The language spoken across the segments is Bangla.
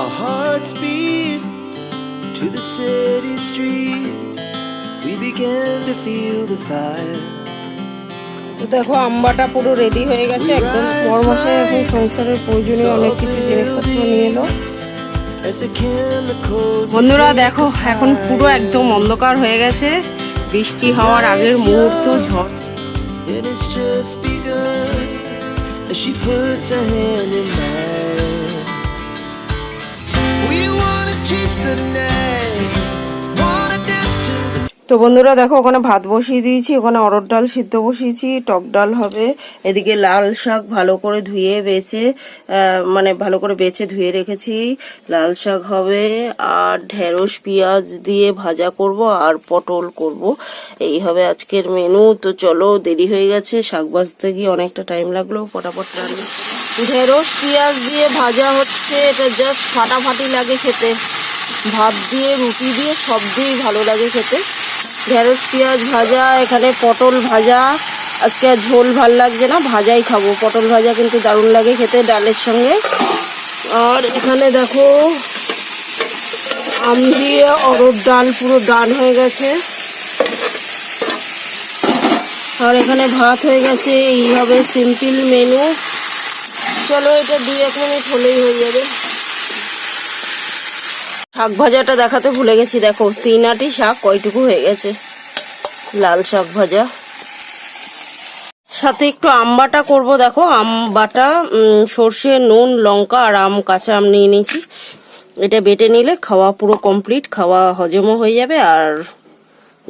our hearts beat to the city streets. We began to feel the fire. দেখো আম্বাটা পুরো রেডি হয়ে গেছে একদম বড় এখন সংসারের প্রয়োজনীয় অনেক কিছু জিনিসপত্র নিয়ে এলো। বন্ধুরা দেখো এখন পুরো একদম অন্ধকার হয়ে গেছে। বৃষ্টি হওয়ার আগের মুহূর্ত ঝড়। তো বন্ধুরা দেখো, ওখানে ভাত বসিয়ে দিয়েছি, ওখানে অরড় ডাল সিদ্ধ বসিয়েছি, টক ডাল হবে। এদিকে লাল শাক ভালো করে ধুয়ে বেছে মানে ভালো করে বেছে ধুয়ে রেখেছি। লাল শাক হবে, আর ঢেঁড়স পেঁয়াজ দিয়ে ভাজা করব আর পটল করব। এই হবে আজকের মেনু তো চলো, দেরি হয়ে গেছে, শাক ভাজতে গিয়ে অনেকটা টাইম লাগল ফটাফট রান্না ঢেঁড়স পেঁয়াজ দিয়ে ভাজা হচ্ছে, এটা জাস্ট ফাটাফাটি লাগে খেতে। ভাত দিয়ে, রুটি দিয়ে, সব দিয়েই ভালো লাগে খেতে। ঢেঁড়স, পেঁয়াজ ভাজা, এখানে পটল ভাজা। আজকে আর ঝোল ভালো লাগছে না, ভাজাই খাব। পটল ভাজা কিন্তু দারুণ লাগে খেতে ডালের সঙ্গে। আর এখানে দেখো, আম দিয়ে অরব ডাল পুরো ডান হয়ে গেছে। আর এখানে ভাত হয়ে গেছে এইভাবে সিম্পল মেনু। চলো এটা দুই এক মিনিট হলেই হয়ে যাবে। শাক ভাজাটা দেখাতে ভুলে গেছি, দেখো তিন আটি শাক কয়টুকু হয়ে গেছে। লাল শাক ভাজা সাথে একটু আম বাটা করব, দেখো, আম বাটা সর্ষে, নুন, লঙ্কা আর আম, কাঁচা আম নিয়ে নিয়েছি। এটা বেটে নিলে খাওয়া পুরো কমপ্লিট, খাওয়া হজমও হয়ে যাবে আর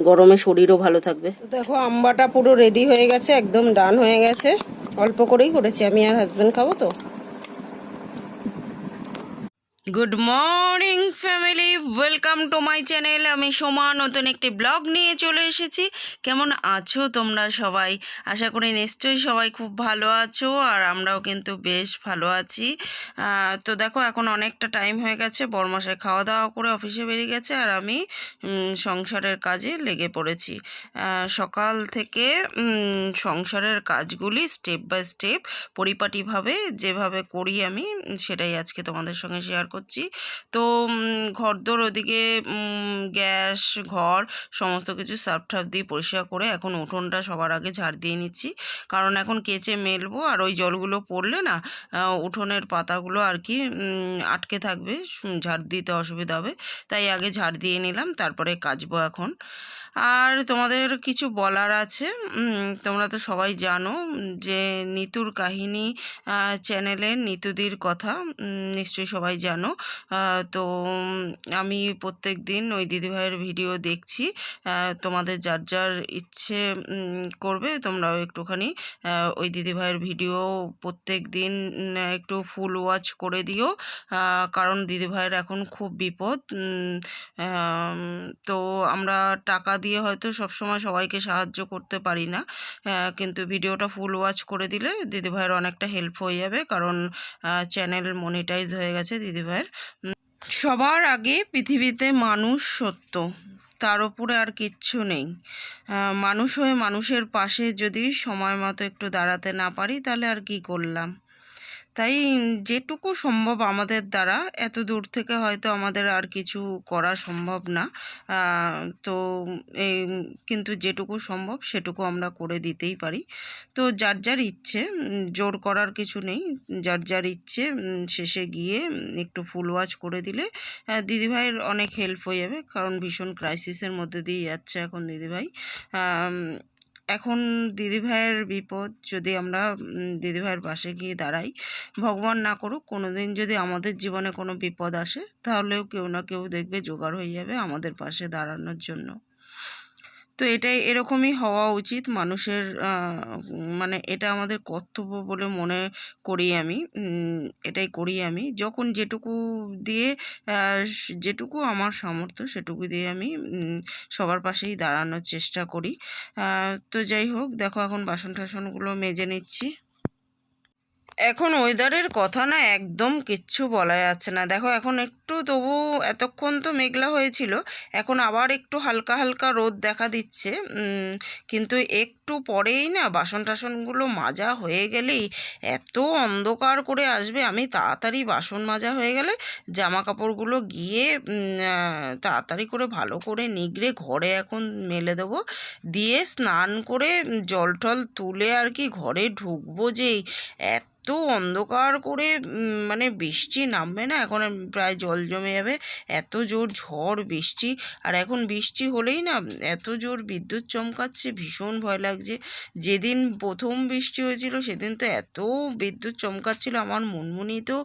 গরমে শরীরও ভালো থাকবে। দেখো আম্বাটা পুরো রেডি হয়ে গেছে, একদম ডান হয়ে গেছে। অল্প করেই করেছি, আমি আর হাজব্যান্ড খাব তো। Good morning family welcome to my channel আমি সোমা, নতুন একটি ব্লগ নিয়ে চলে এসেছি। কেমন আছো তোমরা সবাই? আশা করি নিশ্চয়ই সবাই খুব ভালো আছো, আর আমরাও কিন্তু বেশ ভালো আছি। তো দেখো, এখন অনেকটা টাইম হয়ে গেছে। বরমাসায় খাওয়া দাওয়া করে অফিসে বেরিয়ে গেছে, আর আমি সংসারের কাজে লেগে পড়েছি। সকাল থেকে সংসারের কাজগুলি স্টেপ বাই স্টেপ পরিপাটিভাবে যেভাবে করি আমি, সেটাই আজকে তোমাদের সঙ্গে শেয়ার করছি। তো ঘরদোর ওদিকে গ্যাস, ঘর সমস্ত কিছু সার্ফ টাফ দিয়ে পরিষ্কার করে এখন উঠোনটা সবার আগে ঝাড় দিয়ে নিচ্ছি। কারণ এখন কেচে মেলবো আর ওই জলগুলো পড়লে না উঠোনের পাতাগুলো আর কি আটকে থাকবে। ঝাড় দিতে অসুবিধা হবে। তাই আগে ঝাড় দিয়ে নিলাম, তারপরে কাচবো এখন। আর তোমাদের কিছু বলার আছে? তোমরা তো সবাই জানো যে নিতুর কাহিনী চ্যানেলে নিতুদির কথা নিশ্চয়ই সবাই জানো। তো আমি প্রত্যেক দিন ওই দিদিভাইয়ের ভিডিও দেখছি। তোমাদের যার যার ইচ্ছে করবে, তোমরাও একটুখানি ওই দিদিভাইয়ের ভিডিও প্রত্যেক দিন একটু ফুল ওয়াচ করে দিও। কারণ দিদিভাইয়ের এখন খুব বিপদ। তো আমরা টাকা দিয়ে হয়তো সবসময় সবাইকে সাহায্য করতে পারি না। কিন্তু ভিডিওটা ফুল ওয়াচ করে দিলে দিদিভাইয়ের অনেকটা হেল্প হয়ে যাবে। কারণ চ্যানেল মনিটাইজ হয়ে গেছে দিদিভাইয়ের। সবার আগে পৃথিবীতে মানুষ সত্য, তার উপরে আর কিচ্ছু নেই। মানুষ হয়ে মানুষের পাশে যদি সময় মতো একটু দাঁড়াতে না পারি, তাহলে আর কি করলাম? তাই যেটুকু সম্ভব আমাদের দ্বারা, এত দূর থেকে হয়তো আমাদের আর কিছু করা সম্ভব না। তো এই কিন্তু যেটুকু সম্ভব সেটুকু আমরা করে দিতেই পারি। তো যার যার ইচ্ছে জোর করার কিছু নেই। যার যার ইচ্ছে শেষে গিয়ে একটু ফুল ওয়াচ করে দিলে দিদিভাইয়ের অনেক হেল্প হয়ে যাবে। কারণ ভীষণ ক্রাইসিসের মধ্যে দিয়ে যাচ্ছে এখন দিদিভাই। এখন দিদিভাইয়ের বিপদ, যদি আমরা দিদিভাইয়ের পাশে গিয়ে দাঁড়াই, ভগবান না করুক কোনো দিন যদি আমাদের জীবনে কোনো বিপদ আসে, তাহলেও কেউ না কেউ দেখবে, জোগাড় হয়ে যাবে আমাদের পাশে দাঁড়ানোর জন্য। তো এটাই এরকমই হওয়া উচিত মানুষের মানে এটা আমাদের কর্তব্য বলে মনে করি আমি। এটাই করি আমি। যখন যেটুকু দিয়ে যেটুকু আমার সামর্থ্য সেটুকু দিয়ে আমি সবার পাশেই দাঁড়ানোর চেষ্টা করি। তো যাই হোক, দেখো এখন বাসন টাসনগুলো মেজে নিচ্ছি। এখন ওয়েদারের কথা না একদম কিচ্ছু বলা যাচ্ছে না। দেখো, এখন একটু তবু এতক্ষণ তো মেঘলা হয়েছিল, এখন আবার একটু হালকা হালকা রোদ দেখা দিচ্ছে। কিন্তু একটু পরেই না বাসন টাসনগুলো মাজা হয়ে গেলেই এত অন্ধকার করে আসবে। আমি তাড়াতাড়ি বাসন মাজা হয়ে গেলে জামা কাপড়গুলো গিয়ে তাড়াতাড়ি করে ভালো করে নিগড়ে ঘরে এখন মেলে দেবো। দিয়ে স্নান করে জল টল তুলে আর কি ঘরে ঢুকবো যেই। এত অন্ধকার করে মানে বৃষ্টি নামবে না? এখন প্রায় জল জমে যাবে। এত জোর ঝড়, বৃষ্টি। আর এখন বৃষ্টি হলেই না, এত জোর বিদ্যুৎ চমকাচ্ছে, ভীষণ ভয় লাগছে। যেদিন প্রথম বৃষ্টি হয়েছিল, সেদিন তো এত বিদ্যুৎ চমকাচ্ছিল, আমার মনমনি তো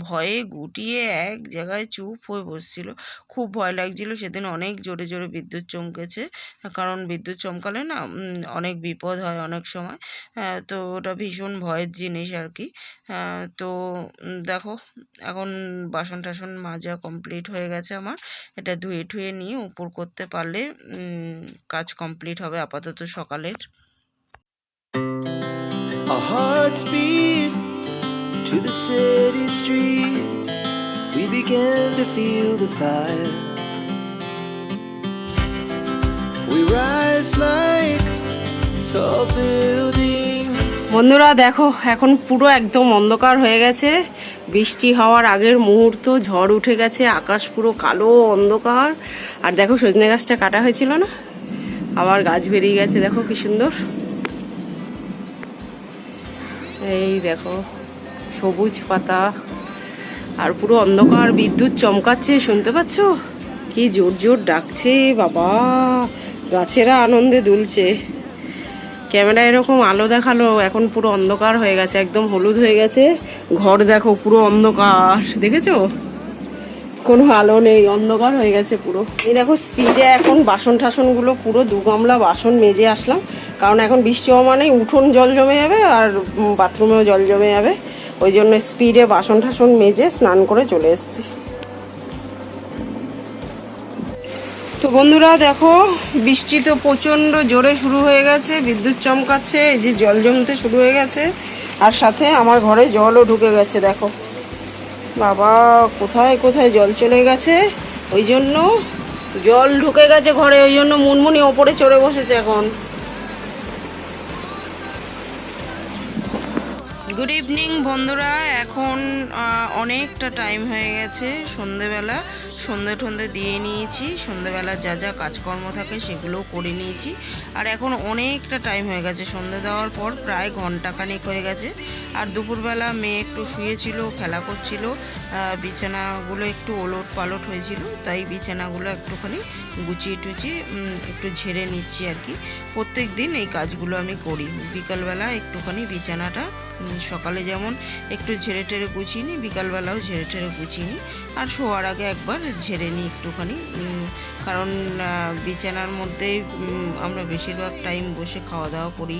ভয়ে গুটিয়ে এক জায়গায় চুপ হয়ে বসছিল। খুব ভয় লাগছিল, সেদিন অনেক জোরে জোরে বিদ্যুৎ চমকেছে। কারণ বিদ্যুৎ চমকালে না অনেক বিপদ হয় অনেক সময়। তো ওটা ভীষণ ভয়ের জিনিস আর কি। হ্যাঁ, তো দেখো এখন বাসন টাসন মাজা কমপ্লিট হয়ে গেছে আমার এটা ধুয়ে ঠুয়ে নিয়ে উপর করতে পারলে কাজ কমপ্লিট হবে আপাতত সকালের Our hearts beat to the city streets. We began to feel the fire. We rise like tall buildings. বন্ধুরা, দেখো, এখন পুরো একদম অন্ধকার হয়ে গেছে। বৃষ্টি হওয়ার আগের মুহূর্ত, ঝড় উঠে গেছে, আকাশ পুরো কালো, অন্ধকার। আর দেখো, সজনে গাছটা কাটা হয়েছিল না? আবার গাছ বেরিয়ে গেছে, দেখো কি সুন্দর। এই দেখো, সবুজ পাতা। আর পুরো অন্ধকার, বিদ্যুৎ চমকাচ্ছে, শুনতে পাচ্ছ? কি জোর জোর ডাকছে, বাবা! গাছেরা আনন্দে দুলছে। ক্যামেরা এরকম আলো দেখাল, এখন পুরো অন্ধকার হয়ে গেছে, একদম হলুদ হয়ে গেছে। ঘর দেখো, পুরো অন্ধকার, দেখেছ? কোনো আলো নেই, অন্ধকার হয়ে গেছে পুরো। এই দেখো স্পিডে এখন বাসন টাসনগুলো পুরো দু গামলা বাসন মেজে আসলাম। কারণ এখন বৃষ্টি হওয়া মানেই উঠোন জল জমে যাবে আর বাথরুমেও জল জমে যাবে। ওই জন্য স্পিডে বাসন টাসন মেজে স্নান করে চলে এসেছি। তো বন্ধুরা দেখো, বৃষ্টি তো প্রচণ্ড জোরে শুরু হয়ে গেছে, বিদ্যুৎ চমকাচ্ছে, এই যে জল জমতে শুরু হয়ে গেছে, আর সাথে আমার ঘরে জলও ঢুকে গেছে, দেখো। বাবা, কোথায় কোথায় জল চলে গেছে? ওই জন্য জল ঢুকে গেছে ঘরে, ওই জন্য মুনমুনি ওপরে চড়ে বসেছে এখন। গুড ইভিনিং বন্ধুরা। এখন অনেকটা টাইম হয়ে গেছে, সন্ধেবেলা। সন্ধে টন্ধে দিয়ে নিয়েছি। সন্ধেবেলা যা যা কাজকর্ম থাকে সেগুলোও করে নিয়েছি। আর এখন অনেকটা টাইম হয়ে গেছে সন্ধে দেওয়ার পর, প্রায় ঘন্টাখানেক হয়ে গেছে। আর দুপুরবেলা মেয়ে একটু শুয়েছিল, খেলা করছিল বিছানাগুলো একটু ওলট পালট হয়েছিল, তাই বিছানাগুলো একটুখানি গুছিয়ে টুচিয়ে একটু ঝেড়ে নিচ্ছি আর কি। প্রত্যেক দিন এই কাজগুলো আমি করি। বিকালবেলা একটুখানি বিছানাটা সকালে যেমন একটু ঝেড়ে টেড়ে গুছিয়ে নিই, বিকালবেলাও ঝেড়ে টেড়ে গুছিয়ে নিই। আর শোয়ার আগে একবার ঝেড়ে নিই একটুখানি কারণ বিছানার মধ্যে আমরা বেশিরভাগ টাইম বসে খাওয়া দাওয়া করি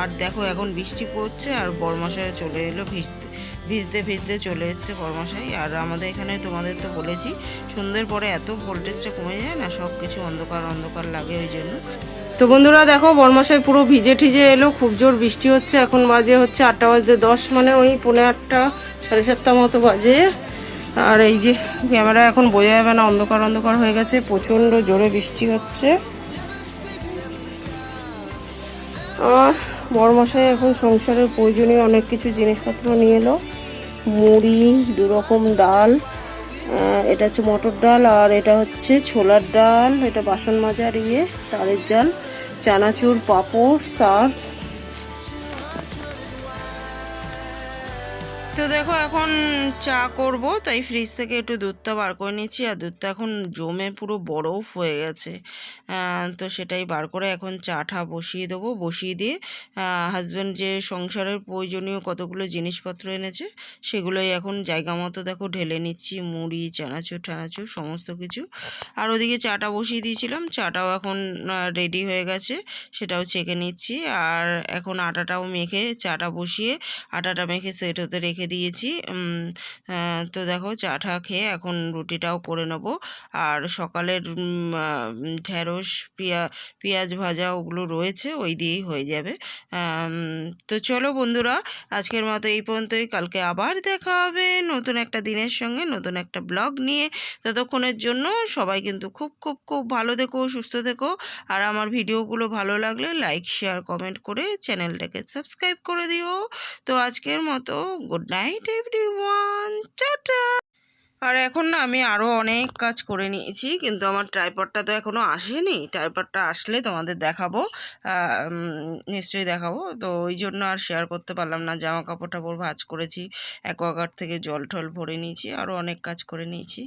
আর দেখো এখন বৃষ্টি পড়ছে আর বরমাসায় চলে এলো ভিজতে ভিজতে ভিজতে চলে এসছে বরমাসাই আর আমাদের এখানে তোমাদের তো বলেছি, সন্ধ্যের পরে এত ভোল্টেজটা কমে যায় না সব কিছু অন্ধকার অন্ধকার লাগে ওই জন্য। তো বন্ধুরা দেখো বরমাসায় পুরো ভিজে ঠিজে এলো, খুব জোর বৃষ্টি হচ্ছে। এখন বাজে হচ্ছে আটটা বাজতে দশ মানে ওই পৌনে আটটা, সাড়ে সাতটা মতো বাজে। আর এই যে ক্যামেরা এখন বোঝা যাবে না, অন্ধকার অন্ধকার হয়ে গেছে, প্রচণ্ড জোরে বৃষ্টি হচ্ছে। আর বড়মশাই এখন সংসারের প্রয়োজনীয় অনেক কিছু জিনিসপত্র নিয়ে এলো। মুড়ি দু রকম ডাল এটা হচ্ছে মটর ডাল, আর এটা হচ্ছে ছোলার ডাল, এটা বাসন মাজার ইয়ে তারের জাল, চানাচুর, পাঁপড় সার তো দেখো, এখন চা করব, তাই ফ্রিজ থেকে একটু দুধটা বার করে নিচ্ছি, আর দুধটা এখন জমে পুরো বরফ হয়ে গেছে। তো সেটাই বার করে এখন চাটা বসিয়ে দেবো, বসিয়ে দিয়ে হাজব্যান্ড যে সংসারের প্রয়োজনীয় কতগুলো জিনিসপত্র এনেছে, সেগুলোই এখন জায়গা মতো দেখো ঢেলে নিচ্ছি, মুড়ি, চানাচুর টানাচুর সমস্ত কিছু। আর ওদিকে চাটা বসিয়ে দিয়েছিলাম, চাটাও এখন রেডি হয়ে গেছে, সেটাও চেকে নিচ্ছি। আর এখন আটাটাও মেখে চাটা বসিয়ে, আটাটা মেখে সেট হতে রেখে রেখে দিয়েছি। তো দেখো চা টা খেয়ে এখন রুটিটাও করে নেব। আর সকালের ঢ্যাঁড়স পেঁয়া, পেঁয়াজ ভাজা ওগুলো রয়েছে, ওই দিয়েই হয়ে যাবে। তো চলো বন্ধুরা, আজকের মতো এই পর্যন্তই। কালকে আবার দেখা হবে নতুন একটা দিনের সঙ্গে, নতুন একটা ব্লগ নিয়ে। ততক্ষণের জন্য সবাই কিন্তু খুব খুব খুব ভালো থেকো, সুস্থ থেকো। আর আমার ভিডিওগুলো ভালো লাগলে লাইক, শেয়ার, কমেন্ট করে চ্যানেলটাকে সাবস্ক্রাইব করে দিও। তো আজকের মতো good night. Everyone tata আর এখন না আমি আরও অনেক কাজ করে নিয়েছি, কিন্তু আমার ট্রাইপডটা তো এখনও আসেনি ট্রাইপডটা আসলে তোমাদের দেখাবো নিশ্চয়ই দেখাবো তো ওই জন্য আর শেয়ার করতে পারলাম না জামা কাপড় টাপড় ভাজ করেছি অ্যাকোয়াগার্ড থেকে জল টল ভরে নিয়েছি আরও অনেক কাজ করে নিয়েছি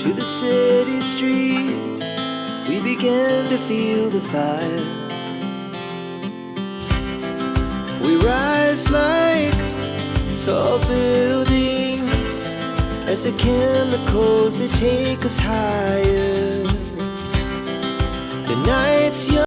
to the city streets. We began to feel the fire. We rise like tall buildings as the chemicals they take us higher. The night's young.